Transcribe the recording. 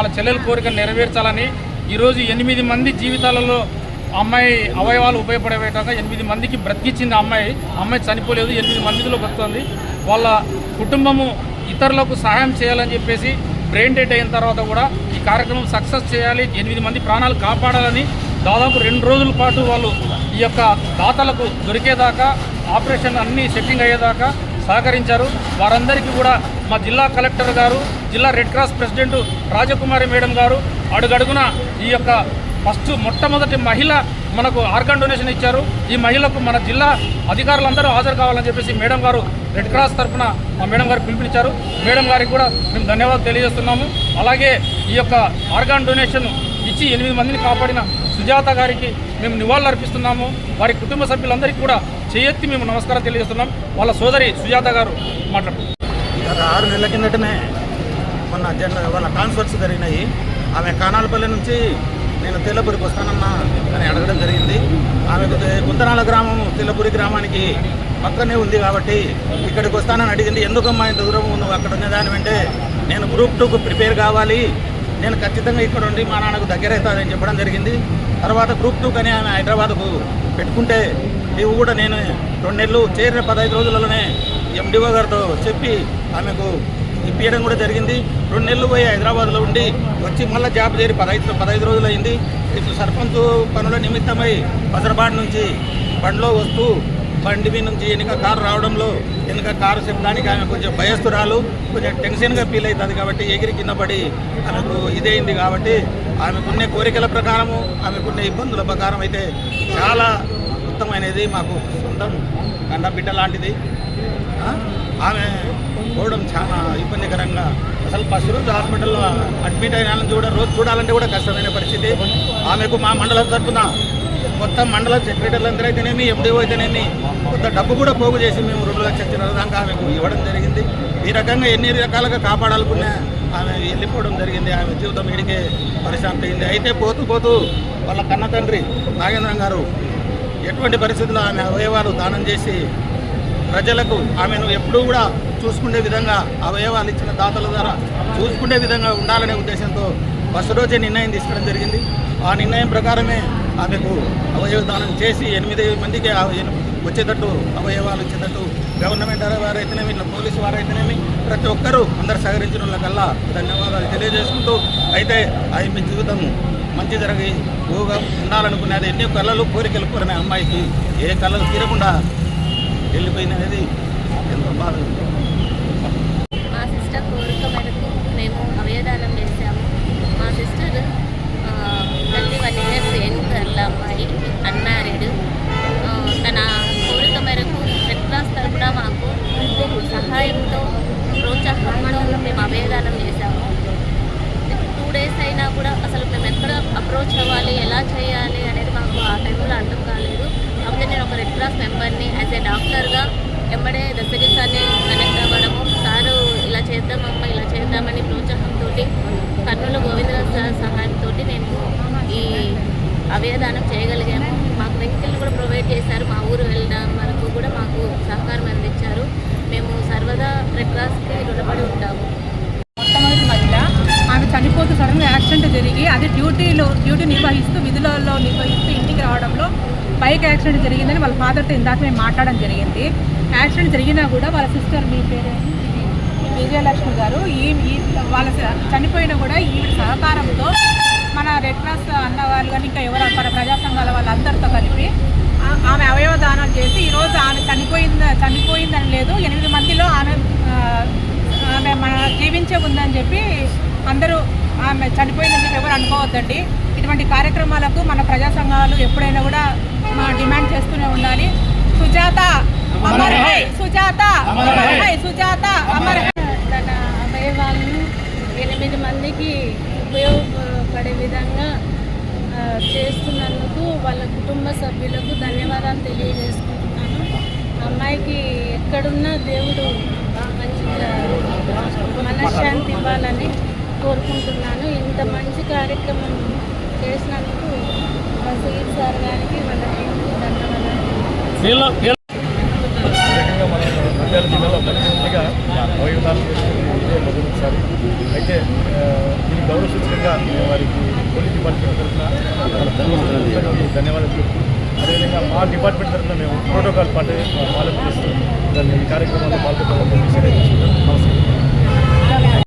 వాళ్ళ చెల్లెల కోరిక నెరవేర్చాలని ఈరోజు ఎనిమిది మంది జీవితాలలో అమ్మాయి అవయవాలు ఉపయోగపడే ఎనిమిది మందికి బ్రతికిచ్చింది అమ్మాయి. అమ్మాయి చనిపోలేదు ఎనిమిది మందిలో బతుకుతుంది వాళ్ళ కుటుంబము ఇతరులకు సహాయం చేయాలని చెప్పేసి బ్రెయిన్ డెడ్ అయిన తర్వాత కూడా ఈ కార్యక్రమం సక్సెస్ చేయాలి ఎనిమిది మంది ప్రాణాలు కాపాడాలని దాదాపు రెండు రోజుల పాటు వాళ్ళు ఈ యొక్క దాతలకు దొరికేదాకా ఆపరేషన్ అన్నీ సెట్టింగ్ అయ్యేదాకా సహకరించారు. వారందరికీ కూడా మా జిల్లా కలెక్టర్ గారు జిల్లా red cross president Rajakumari madam గారు అడుగడుగున ఈ యొక్క ఫస్ట్ మొట్టమొదటి మహిళ మనకు ఆర్గన్ డొనేషన్ ఇచ్చారు. ఈ మహిళకు మన జిల్లా అధికారులందరూ హాజరు కావాలని చెప్పేసి మేడం గారు రెడ్ క్రాస్ తరఫున మా మేడం గారు పిలుపునిచ్చారు. మేడం గారికి కూడా మేము ధన్యవాదాలు తెలియజేస్తున్నాము. అలాగే ఈ యొక్క ఆర్గాన్ డొనేషన్ ఇచ్చి ఎనిమిది మందిని కాపాడిన సుజాత గారికి మేము నివాళులు అర్పిస్తున్నాము వారి కుటుంబ సభ్యులందరికీ కూడా చేయెత్తి మేము నమస్కారం తెలియజేస్తున్నాం. వాళ్ళ సోదరి సుజాత గారు మాట్లాడుతున్నారు గత ఆరు నెలల కిందటనే మొన్న జన వాళ్ళ ట్రాన్స్ఫర్స్ జరిగినాయి. ఆమె కానాలపల్లి నుంచి నేను తెల్లపూరికి వస్తానన్నా అని అడగడం జరిగింది. ఆమె గుంతనాల గ్రామం తెల్లపూరి గ్రామానికి పక్కనే ఉంది కాబట్టి ఇక్కడికి వస్తానని అడిగింది. ఎందుకమ్మా ఇంత దూరం నువ్వు అక్కడ ఉన్నదాని అంటే నేను గ్రూప్ టూకు ప్రిపేర్ కావాలి. నేను ఖచ్చితంగా ఇక్కడ ఉండి మా నాన్నకు దగ్గర చెప్పడం జరిగింది. తర్వాత గ్రూప్ టూకు అని ఆమె హైదరాబాద్కు పెట్టుకుంటే నీవు కూడా నేను రెండు నెలలు చేరిన పదహైదు రోజులలోనే ఎండిఓ గారితో చెప్పి ఆమెకు ఇప్పించడం కూడా జరిగింది. రెండు నెలలు పోయి హైదరాబాద్లో ఉండి వచ్చి మళ్ళీ జాబ్ చేరి పదహైదు పదహైదు రోజులు అయింది ఇప్పుడు సర్పంచ్ పనుల నిమిత్తమై బజర్బాండ్ నుంచి బండిలో వస్తూ బండి మీద నుంచి వెనుక కారు రావడంలో వెనుక కారు చెప్పడానికి ఆమె కొంచెం భయస్తురాలు కొంచెం టెన్షన్గా ఫీల్ అవుతుంది కాబట్టి ఎగిరి కింద పడి ఆమెకు ఇదైంది కాబట్టి ఆమెకున్న కోరికల ప్రకారము ఆమెకున్న ఇబ్బందుల ప్రకారం అయితే చాలా ఉత్తమమైనది మాకు సొంతం. కండ బిడ్డ లాంటిది ఆమె పోవడం చాలా ఇబ్బందికరంగా. అసలు ఫస్ట్ రోజు హాస్పిటల్లో అడ్మిట్ అయిన చూడ రోజు చూడాలంటే కూడా కష్టమైన పరిస్థితి. ఆమెకు మా మండలం తరపున మొత్తం మండల సెక్రటరీలు అందరూ అయితేనేమి ఎండిఓ అయితేనేమి కొంత డబ్బు కూడా పోగు చేసి మేము రెండు లక్షల చిల్లర దాకా ఆమెకు ఇవ్వడం జరిగింది. ఈ రకంగా ఎన్ని రకాలుగా కాపాడాలనుకున్నా ఆమె వెళ్ళిపోవడం జరిగింది. ఆమె జీవితం ఇడికే పరిశాంతి అయింది అయితే పోతూ పోతూ వాళ్ళ కన్న తండ్రి నాగేంద్రం గారు ఎటువంటి పరిస్థితుల్లో ఆమె అవయవాలు దానం చేసి ప్రజలకు ఆమెను ఎప్పుడూ కూడా చూసుకునే విధంగా అవయవాలు ఇచ్చిన దాతల ద్వారా చూసుకునే విధంగా ఉండాలనే ఉద్దేశంతో ఫస్ట్ రోజే నిర్ణయం తీసుకోవడం జరిగింది. ఆ నిర్ణయం ప్రకారమే ఆమెకు అవయవ దానం చేసి ఎనిమిది మందికి ఆ వచ్చేటట్టు అవయవాలు ఇచ్చేటట్టు గవర్నమెంట్ వారైతేనేమి ఇట్లా పోలీసు వారైతేనేమి ప్రతి ఒక్కరూ అందరు సహకరించిన వాళ్ళకల్లా ధన్యవాదాలు తెలియజేసుకుంటూ అయితే ఆమె జీవితం మంచి జరిగి ఊగా ఉండాలనుకునేది ఎన్నో కళలు కోరికలు కోరిన అమ్మాయికి ఏ కళలు తీరకుండా వెళ్ళిపోయినది ఎంతో బాధ ఉంది. మా సిస్టర్ కోరిక మేరకు మేము అవయదానం చేశాము మా sister thirty one years young girl అమ్మాయి అన్మ్యారీడ్ తన కోరిక మేరకు రెడ్ క్రాస్ తరఫున మాకు సహాయంతో ప్రోత్సాహంతో మేము అవయదానం చేశాము టూ డేస్ అయినా కూడా అసలు మేము ఎక్కడ అప్రోచ్ అవ్వాలి ఎలా చేయాలి అనేది మాకు ఆ టైంలో అర్థం కాలేదు. కాకపోతే నేను ఒక రెడ్ క్రాస్ మెంబర్ని యాజ్ ఏ డాక్టర్గా ఎంబడే దశగిరి సార్ని కనెక్ట్ అవ్వడం సారు ఇలా చేద్దామమ్మా ఇలా చేద్దామని ప్రోత్సాహంతో కర్నూలు గోవిందరాజ్ సార్ సహాయంతో మేము ఈ అవయదానం చేయగలిగాము మాకు వెహికల్ కూడా ప్రొవైడ్ చేశారు మా ఊరు వెళ్ళడం వరకు కూడా మాకు సహకారం అందించారు మేము సర్వదా రెడ్ క్రాస్కి రుణపడి ఉంటాము మొట్టమొదటి మహిళ ఆమె చనిపోతూ యాక్సిడెంట్ జరిగి అది డ్యూటీలో డ్యూటీ నిర్వహిస్తూ విధులలో నిర్వహిస్తూ ఇంటికి రావడంలో బైక్ యాక్సిడెంట్ జరిగిందని వాళ్ళ ఫాదర్తో ఇందాక మేము మాట్లాడడం జరిగింది. యాక్సిడెంట్ జరిగినా కూడా వాళ్ళ సిస్టర్ మీ పేరు విజయలక్ష్మి గారు. ఈ వాళ్ళ స- చనిపోయినా కూడా ఈవిడ సహకారంతో మన రెడ్ క్రాస్ అన్నవాళ్ళు కానీ ఇంకా ఎవరు మన ప్రజా సంఘాల వాళ్ళందరితో కలిపి ఆమె అవయవ దానం చేసి ఈరోజు ఆమె చనిపోయింది చనిపోయిందని లేదు. ఎనిమిది మందిలో ఆమె ఆమె మన జీవించే ఉందని చెప్పి అందరూ ఆమె చనిపోయిందని చెప్పి ఎవరు అనుకోవద్దండి. ఇటువంటి కార్యక్రమాలకు మన ప్రజా సంఘాలు ఎప్పుడైనా కూడా మా డిమాండ్ చేస్తూనే ఉండాలి. సుజాత అమర్ హై సుజాత అమర్ హై సుజాత అమర్ హై. తన అవయవాలను ఎనిమిది మందికి ఉపయోగపడే విధంగా చేస్తున్నందుకు వాళ్ళ కుటుంబ సభ్యులకు ధన్యవాదాలు తెలియజేసుకుంటున్నాను. అమ్మాయికి ఎక్కడున్నా దేవుడు మంచిగా మనశ్శాంతి ఇవ్వాలని కోరుకుంటున్నాను. ఇంత మంచి కార్యక్రమం చేసినందుకు సీట్ సార్ గారికి వాళ్ళ ధన్యవాదాలు. నంద్యాల జిల్లాలో ఇదే మొదటిసారి అయితే ఆ, దీనికి గౌరవ మేము వారికి పోలీస్ డిపార్ట్మెంట్ తరఫున ధన్యవాదాలు ధన్యవాదాలు చెప్తూ అదేవిధంగా మా డిపార్ట్మెంట్ తరఫున మేము ప్రోటోకాల్ పాటు పాలన చేస్తూ దాన్ని ఈ కార్యక్రమంలో పాల్గొంటామని నమస్కారం